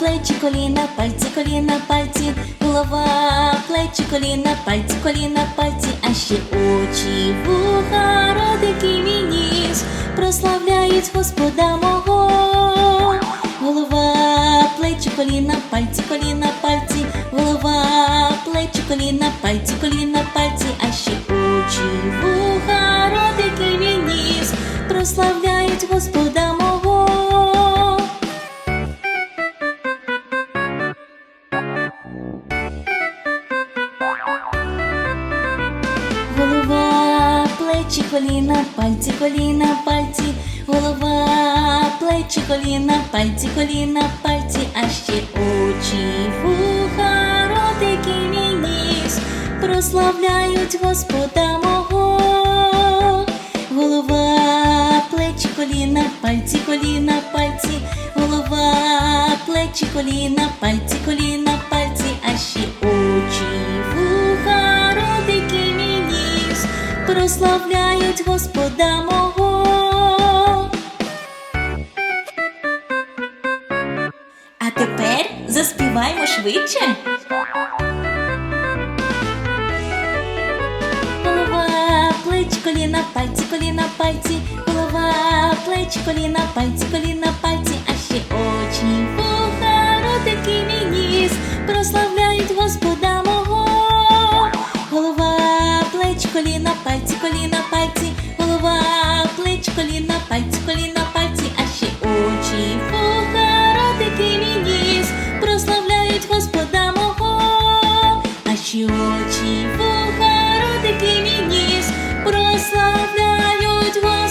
плечі, коліна, пальці, коліна, пальці, голова, плечі, коліна, пальці, коліна, пальці, а ще очі, вуха, ротики, мій ніс прославляють Господа мого. Голова, плечі, коліна, пальці, коліна, пальці, голова, плечі, коліна, пальці, коліна, пальці, а ще очі, вуха, ротики, плечі, коліна, пальці, коліна, пальці, голова, плечі, коліна, пальці, коліна, пальці, а ще очі, вуха, ротики, мій ніс прославляють Господа мого. Голова, плечі, коліна, пальці, коліна, пальці, голова, плечі, коліна, пальці, коліна, пальці, а ще очі, прославляють Господа мого. А тепер заспіваймо швидше. Голова, плечі, коліна, пальці, коліна, пальці, голова, плечі, коліна, пальці, коліна, пальці, а ще очі, пальці, коліна, пальці, голова, плеч, коліна, пальці, коліна, пальці, а ще очі, вуха, ротики, мій ніс прославляють Господа мого. А ще очі, вуха, ротики, мій ніс прославляють Господа